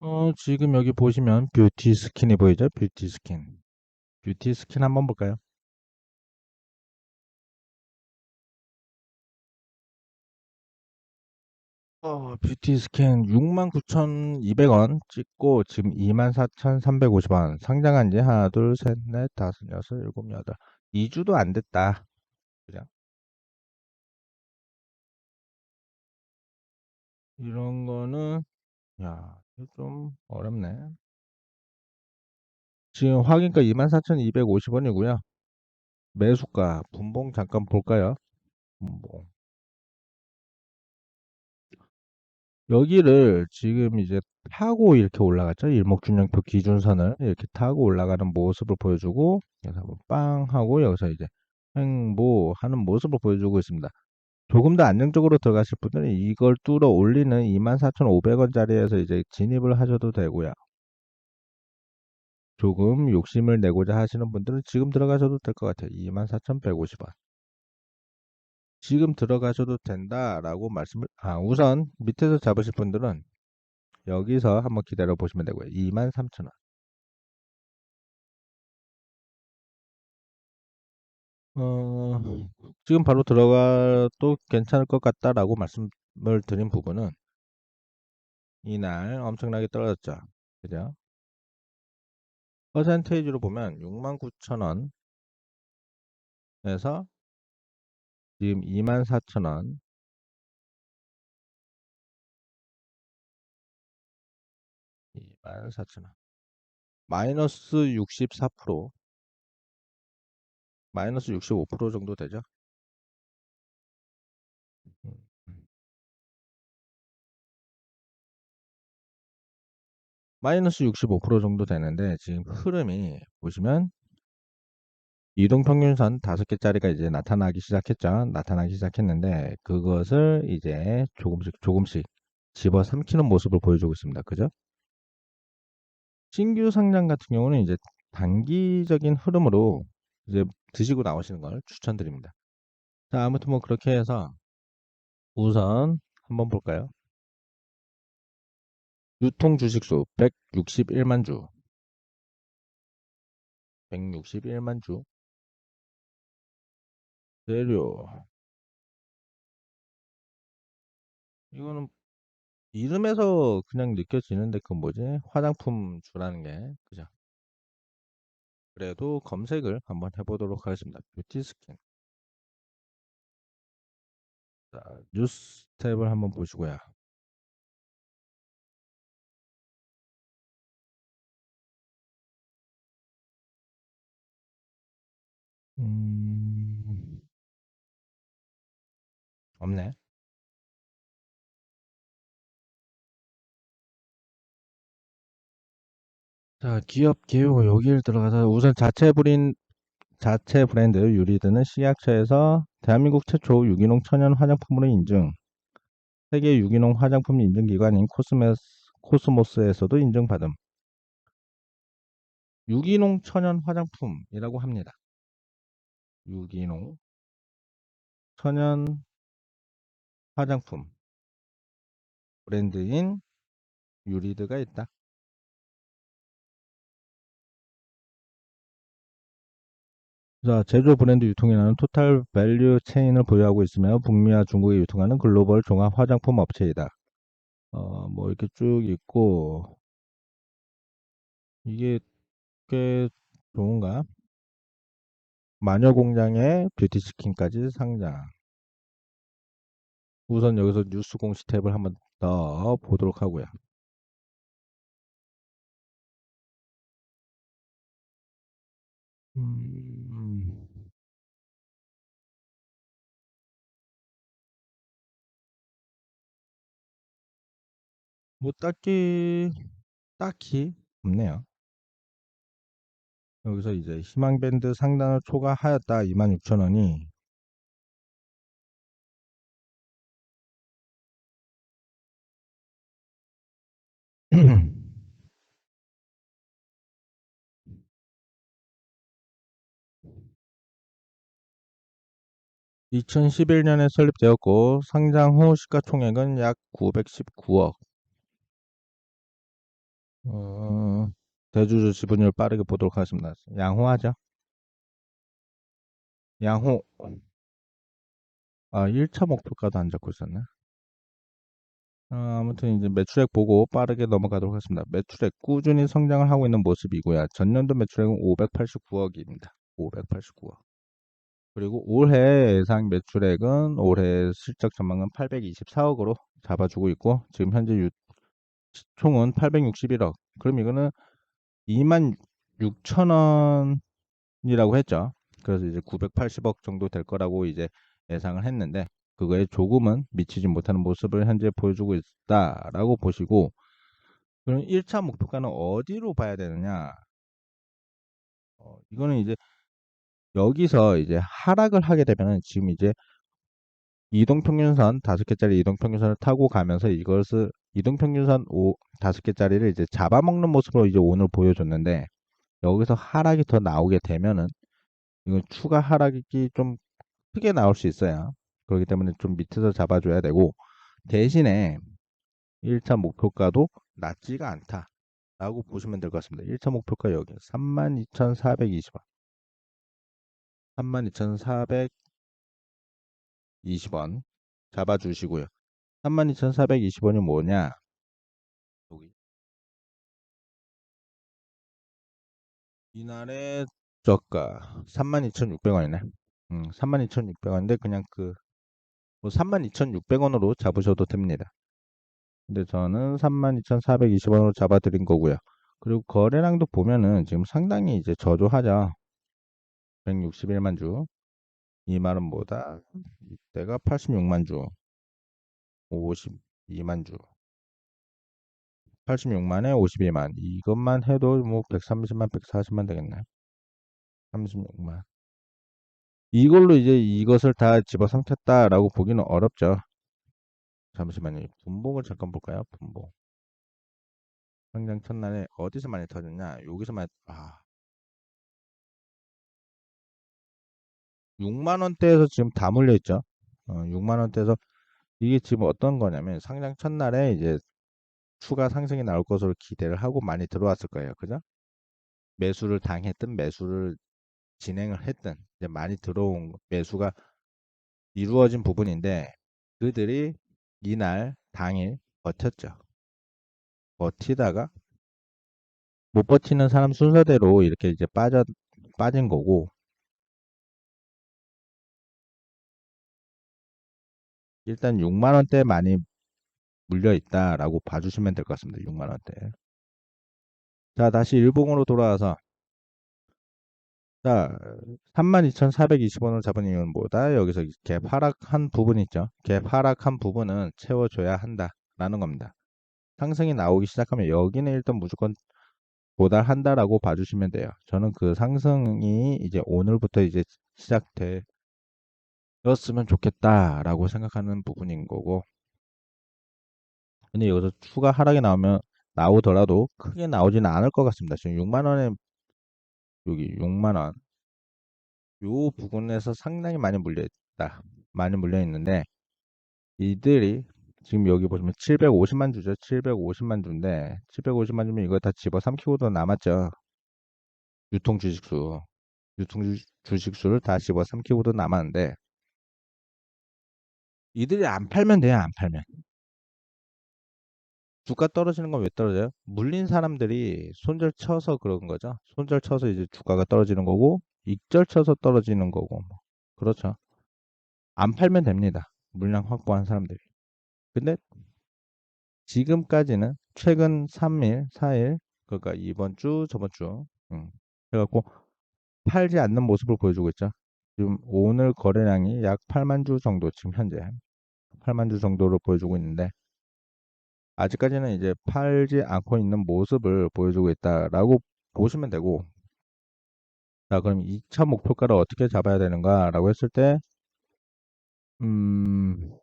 어, 지금 여기 보시면 뷰티 스킨이 보이죠? 뷰티 스킨. 뷰티 스킨 한번 볼까요? 어, 뷰티 스킨 69,200원 찍고 지금 24,350원. 상장한 지 하나, 둘, 셋, 넷, 다섯, 여섯, 일곱, 여덟. 2주도 안 됐다. 그죠? 이런 거는, 야, 좀 어렵네. 지금 확인가 24,250원이고요. 매수가, 분봉 잠깐 볼까요? 분봉. 여기를 지금 이제 타고 이렇게 올라갔죠. 일목균형표 기준선을 이렇게 타고 올라가는 모습을 보여주고 여기서 빵 하고 여기서 이제 횡보하는 모습을 보여주고 있습니다. 조금 더 안정적으로 들어가실 분들은 이걸 뚫어 올리는 24,500원짜리에서 이제 진입을 하셔도 되고요. 조금 욕심을 내고자 하시는 분들은 지금 들어가셔도 될 것 같아요. 24,150원. 지금 들어가셔도 된다라고 말씀을, 아, 우선 밑에서 잡으실 분들은 여기서 한번 기다려 보시면 되고요. 23,000원. 어, 지금 바로 들어가도 괜찮을 것 같다라고 말씀을 드린 부분은 이날 엄청나게 떨어졌죠. 그죠? 퍼센테이지로 보면 69,000원 에서 지금 24,000원 24,000원 마이너스 64% 마이너스 65% 정도 되죠. 음. 마이너스 65% 정도 되는데 지금 흐름이 보시면 이동평균선 다섯 개짜리가 이제 나타나기 시작했죠. 나타나기 시작했는데 그것을 이제 조금씩 조금씩 집어 삼키는 모습을 보여주고 있습니다. 그죠? 신규 상장 같은 경우는 이제 단기적인 흐름으로 이제 드시고 나오시는 걸 추천드립니다. 자, 아무튼 뭐 그렇게 해서 우선 한번 볼까요? 유통 주식수 161만 주. 161만 주. 재료. 이거는 이름에서 그냥 느껴지는데 그 뭐지? 화장품 주라는 게 그죠? 그래도 검색을 한번 해보도록 하겠습니다. 뷰티 스킨. 자, 뉴스 탭을 한번 보시고요. 음, 없네. 자, 기업 기후 여기를 들어가서 우선 자체 브린 자체 브랜드 유리드는 식약처에서 대한민국 최초 유기농 천연 화장품으로 인증, 세계 유기농 화장품 인증 기관인 코스메스, 코스모스에서도 인증받음. 유기농 천연 화장품이라고 합니다. 유기농 천연 화장품 브랜드인 유리드가 있다. 자, 제조 브랜드 유통이라는 토탈 밸류 체인을 보유하고 있으며 북미와 중국에 유통하는 글로벌 종합 화장품 업체이다. 어, 뭐 이렇게 쭉 있고 이게 꽤 좋은가? 마녀 공장의 뷰티 스킨까지 상장. 우선 여기서 뉴스 공시 탭을 한번 더 보도록 하고요. 음, 뭐 딱히 딱히 없네요. 여기서 이제 희망밴드 상단을 초과하였다 26,000원이 2011년에 설립되었고 상장 후 시가총액은 약 919억 어, 대주주 지분율 빠르게 보도록 하겠습니다. 양호하죠? 양호. 아, 1차 목표가도 안 잡고 있었네. 어, 아무튼 이제 매출액 보고 빠르게 넘어가도록 하겠습니다. 매출액 꾸준히 성장을 하고 있는 모습이고요. 전년도 매출액은 589억입니다. 589억. 그리고 올해 예상 매출액은 올해 실적 전망은 824억으로 잡아주고 있고 지금 현재 유, 총은 861억. 그럼 이거는 2만 6천 원이라고 했죠. 그래서 이제 980억 정도 될 거라고 이제 예상을 했는데 그거에 조금은 미치지 못하는 모습을 현재 보여주고 있다라고 보시고 그럼 1차 목표가는 어디로 봐야 되느냐? 어, 이거는 이제 여기서 이제 하락을 하게 되면은 지금 이제 이동평균선 다섯 개짜리 이동평균선을 타고 가면서 이것을 이동평균선 5 다섯 개짜리를 이제 잡아먹는 모습으로 이제 오늘 보여줬는데 여기서 하락이 더 나오게 되면은 이건 추가 하락이 좀 크게 나올 수 있어요. 그렇기 때문에 좀 밑에서 잡아줘야 되고 대신에 1차 목표가도 낮지가 않다. 라고 보시면 될 것 같습니다. 1차 목표가 여기 32,420원. 32,420원 잡아주시고요. 32,420원이 뭐냐? 여기 이날의 저가 32,600원이네. 음, 32,600원인데 그냥 그 뭐 32,600원으로 잡으셔도 됩니다. 근데 저는 32,420원으로 잡아드린 거고요. 그리고 거래량도 보면은 지금 상당히 이제 저조하죠. 161만 주. 이만원보다 이때가 86만 주. 52만 주. 86만에 52만. 이것만 해도 뭐 130만, 140만 되겠네. 36만. 이걸로 이제 이것을 다 집어삼켰다라고 보기는 어렵죠. 잠시만요. 분봉을 잠깐 볼까요? 분봉. 상장 첫날에 어디서 많이 터졌냐? 여기서 많이 아 6만 원대에서 지금 다 물려 있죠. 어, 6만 원대에서 이게 지금 어떤 거냐면 상장 첫날에 이제 추가 상승이 나올 것으로 기대를 하고 많이 들어왔을 거예요. 그죠? 매수를 당했든 매수를 진행을 했든 이제 많이 들어온 매수가 이루어진 부분인데 그들이 이날 당일 버텼죠. 버티다가 못 버티는 사람 순서대로 이렇게 이제 빠져 빠진 거고 일단 6만 원대 많이 물려 있다라고 봐주시면 될 것 같습니다. 6만 원대. 자 다시 일봉으로 돌아와서 자 32,420원을 잡은 이유는 뭐다? 여기서 갭 하락한 부분 있죠. 갭 하락한 부분은 채워줘야 한다라는 겁니다. 상승이 나오기 시작하면 여기는 일단 무조건 도달한다라고 봐주시면 돼요. 저는 그 상승이 이제 오늘부터 이제 시작되 었으면 좋겠다라고 생각하는 부분인 거고. 근데 여기서 추가 하락이 나오면 나오더라도 크게 나오지는 않을 것 같습니다. 지금 6만 원에 여기 6만 원. 요 부분에서 상당히 많이 물려 있다. 많이 물려 있는데 이들이 지금 여기 보시면 750만 주죠. 750만 주인데 750만 주면 이거 다 집어 삼키고도 남았죠. 유통 주식수. 유통 주식수를 다 집어 삼키고도 남았는데 이들이 안 팔면 돼요. 안 팔면. 주가 떨어지는 건 왜 떨어져요? 물린 사람들이 손절 쳐서 그런 거죠. 손절 쳐서 이제 주가가 떨어지는 거고 익절 쳐서 떨어지는 거고 뭐. 그렇죠. 안 팔면 됩니다. 물량 확보한 사람들이. 근데 지금까지는 최근 3일, 4일, 그러니까 이번 주, 저번 주, 음, 해갖고 팔지 않는 모습을 보여주고 있죠. 지금 오늘 거래량이 약 8만 주 정도, 지금 현재 8만 주 정도로 보여주고 있는데 아직까지는 이제 팔지 않고 있는 모습을 보여주고 있다라고 보시면 되고 자 그럼 2차 목표가를 어떻게 잡아야 되는가 라고 했을 때 음,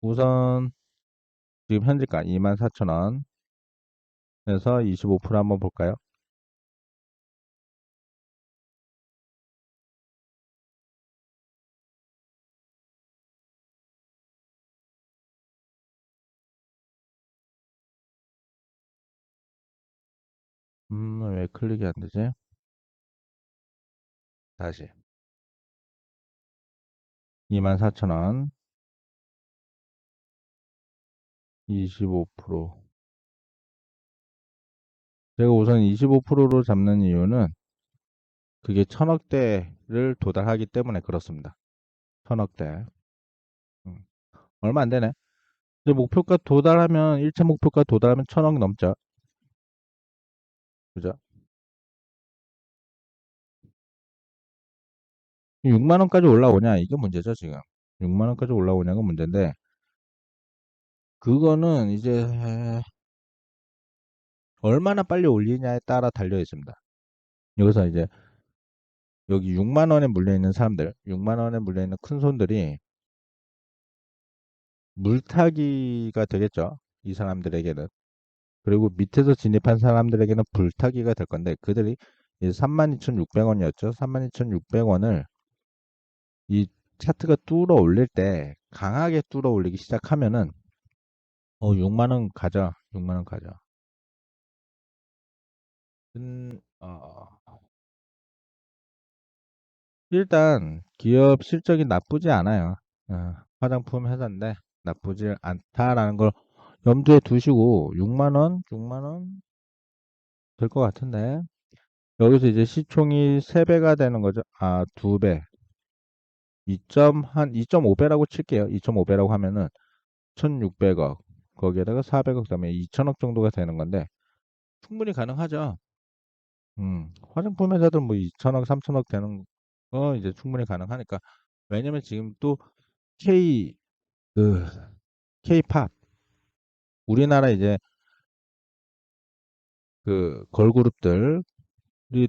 우선 지금 현재가 24,000원 에서 25% 한번 볼까요? 음, 왜 클릭이 안 되지? 다시. 24,000원. 25%. 제가 우선 25%로 잡는 이유는 그게 천억대를 도달하기 때문에 그렇습니다. 천억대. 음, 얼마 안 되네. 이제 목표가 도달하면, 1차 목표가 도달하면 천억 넘죠. 그죠? 6만 원까지 올라오냐? 이게 문제죠, 지금. 6만 원까지 올라오냐가 문제인데, 그거는 이제 얼마나 빨리 올리냐에 따라 달려 있습니다. 여기서 이제 여기 6만 원에 물려 있는 사람들, 6만 원에 물려 있는 큰 손들이 물타기가 되겠죠. 이 사람들에게는. 그리고 밑에서 진입한 사람들에게는 불타기가 될 건데 그들이 이제 32,600원이었죠. 32,600원을 이 차트가 뚫어 올릴 때 강하게 뚫어 올리기 시작하면은 어 6만 원 가자. 6만 원 가자. 음, 어, 일단 기업 실적이 나쁘지 않아요. 어, 화장품 회사인데 나쁘지 않다라는 걸 염두에 두시고 6만 원, 6만 원 될 것 같은데 여기서 이제 시총이 3배가 되는 거죠. 아, 2배. 2점 한 2.5배라고 칠게요. 2.5배라고 하면은 1,600억 거기에다가 400억 그다음에 2천억 정도가 되는 건데 충분히 가능하죠. 음, 화장품 회사들 뭐 2천억, 3천억 되는 거 이제 충분히 가능하니까 왜냐면 지금 또 K 그 K-팝 우리나라 이제 그 걸그룹들이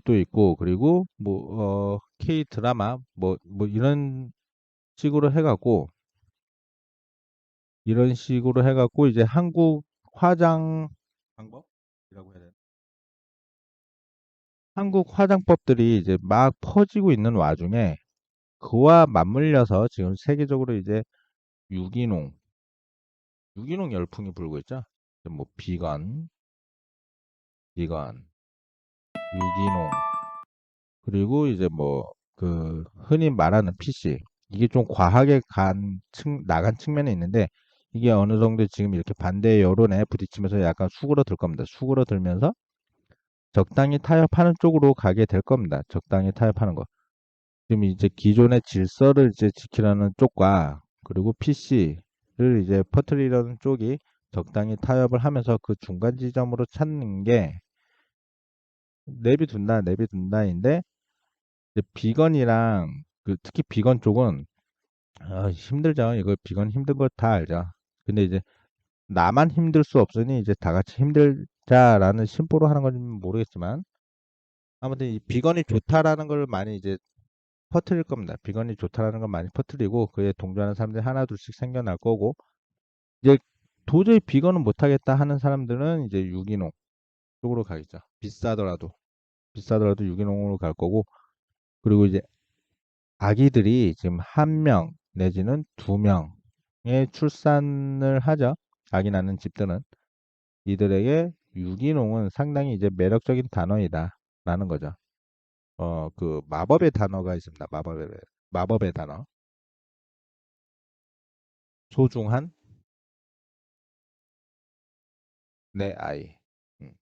또 있고 그리고 뭐 어, K 드라마 뭐 뭐 이런 식으로 해갖고 이런 식으로 해갖고 이제 한국 화장 방법이라고 해야 되나? 한국 화장법들이 이제 막 퍼지고 있는 와중에 그와 맞물려서 지금 세계적으로 이제 유기농, 유기농 열풍이 불고 있죠. 뭐 비건, 비건, 유기농, 그리고 이제 뭐 그 흔히 말하는 PC 이게 좀 과하게 간 측, 나간 측면이 있는데 이게 어느 정도 지금 이렇게 반대 여론에 부딪히면서 약간 수그러들 겁니다. 수그러들면서 적당히 타협하는 쪽으로 가게 될 겁니다. 적당히 타협하는 거. 지금 이제 기존의 질서를 이제 지키려는 쪽과 그리고 PC 를 이제 퍼뜨리려는 쪽이 적당히 타협을 하면서 그 중간 지점으로 찾는 게 내비둔다, 내비둔다인데 비건이랑 그 특히 비건 쪽은 아, 힘들죠. 이거 비건 힘든 거 다 알죠. 근데 이제 나만 힘들 수 없으니 이제 다 같이 힘들자라는 심보로 하는 건지 모르겠지만 아무튼 이 비건이 좋다라는 걸 많이 이제 퍼뜨릴 겁니다. 비건이 좋다라는 걸 많이 퍼뜨리고 그에 동조하는 사람들이 하나 둘씩 생겨날 거고 이제 도저히 비건은 못하겠다 하는 사람들은 이제 유기농 쪽으로 가겠죠. 비싸더라도 비싸더라도 유기농으로 갈 거고 그리고 이제 아기들이 지금 한 명 내지는 두 명의 출산을 하죠. 아기 낳는 집들은 이들에게 유기농은 상당히 이제 매력적인 단어이다라는 거죠. 어, 그 마법의 단어가 있습니다. 마법의 마법의 단어. 소중한 내 아이. 음.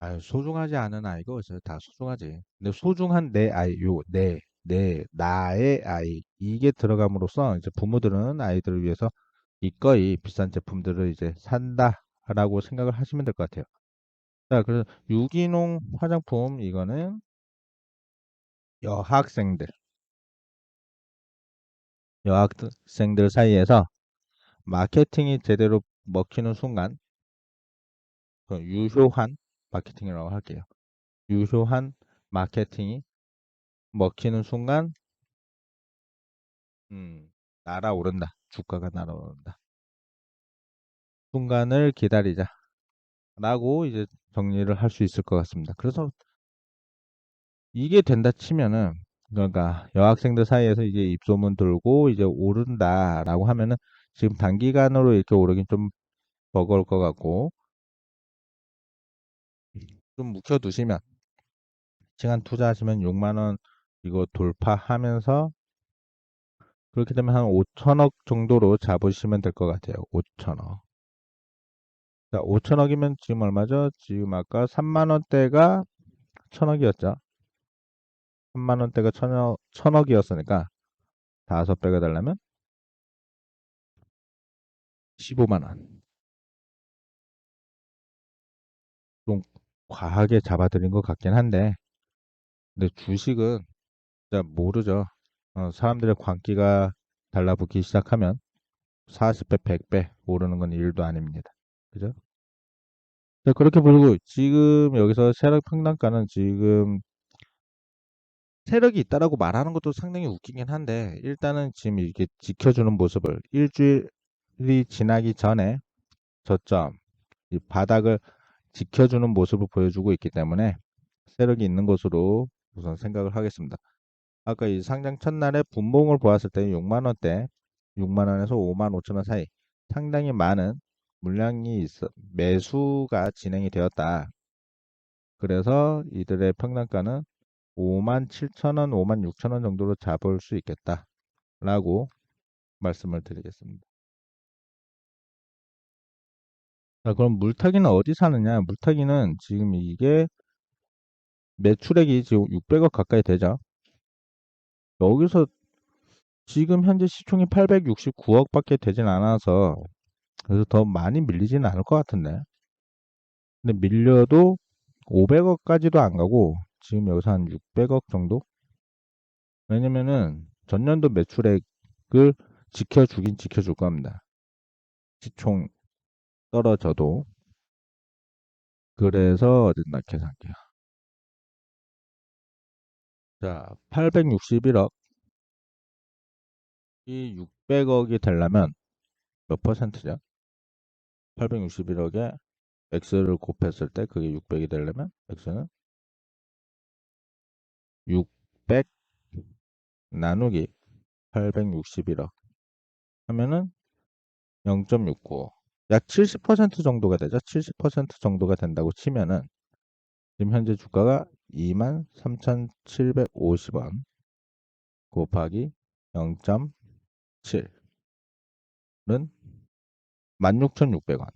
아유, 소중하지 않은 아이가 어째요? 다 소중하지. 근데 소중한 내 아이, 요, 내, 내, 나의 아이. 이게 들어감으로써 이제 부모들은 아이들을 위해서 이거이 비싼 제품들을 이제 산다라고 생각을 하시면 될 것 같아요. 자, 그래서 유기농 화장품 이거는 여학생들, 여학생들 사이에서 마케팅이 제대로 먹히는 순간 그 유효한 마케팅이라고 할게요. 유효한 마케팅이 먹히는 순간 음, 날아오른다. 주가가 날아오른다. 순간을 기다리자. 라고 이제 정리를 할 수 있을 것 같습니다. 그래서 이게 된다 치면은 그러니까 여학생들 사이에서 이제 입소문 돌고 이제 오른다라고 하면은 지금 단기간으로 이렇게 오르긴 좀 버거울 것 같고 좀 묵혀두시면 시간 투자하시면 6만원 이거 돌파하면서 그렇게 되면 한 5천억 정도로 잡으시면 될 것 같아요. 5천억. 자, 5천억이면 지금 얼마죠? 지금 아까 3만원대가 천억이었죠. 3만원대가 천억, 천억이었으니까 다섯 배가 되려면 15만원. 좀 과하게 잡아드린 것 같긴 한데, 근데 주식은 진짜 모르죠. 어, 사람들의 광기가 달라붙기 시작하면 40배, 100배 오르는 건 일도 아닙니다. 그죠? 자, 그렇게 보고 지금 여기서 세력 평단가는 지금 세력이 있다라고 말하는 것도 상당히 웃기긴 한데 일단은 지금 이렇게 지켜주는 모습을 일주일이 지나기 전에 저점 이 바닥을 지켜주는 모습을 보여주고 있기 때문에 세력이 있는 것으로 우선 생각을 하겠습니다. 아까 이 상장 첫날에 분봉을 보았을 때 6만 원대 6만 원에서 5만 5천 원 사이 상당히 많은 물량이 있어 매수가 진행이 되었다. 그래서 이들의 평단가는 5만 7천 원, 5만 6천 원 정도로 잡을 수 있겠다. 라고 말씀을 드리겠습니다. 자, 그럼 물타기는 어디 사느냐? 물타기는 지금 이게 매출액이 지금 600억 가까이 되죠. 여기서 지금 현재 시총이 869억 밖에 되진 않아서 그래서 더 많이 밀리지는 않을 것 같은데. 근데 밀려도 500억까지도 안 가고 지금 여기서 한 600억 정도? 왜냐면은 전년도 매출액을 지켜주긴 지켜줄 겁니다. 시총 떨어져도. 그래서 어딘가 계산할게요. 자, 861억. 이 600억이 되려면 몇 퍼센트죠? 861억에 x를 곱했을 때 그게 600이 되려면 x는 600 나누기 861억 하면은 0.69. 약 70% 정도가 되죠. 70% 정도가 된다고 치면은 지금 현재 주가가 23,750원 곱하기 0.7은 16,600원.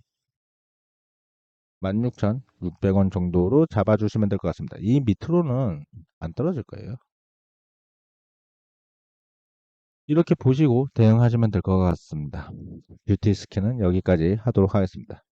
16,600원 정도로 잡아주시면 될 것 같습니다. 이 밑으로는 안 떨어질 거예요. 이렇게 보시고 대응하시면 될 것 같습니다. 뷰티 스킨은 여기까지 하도록 하겠습니다.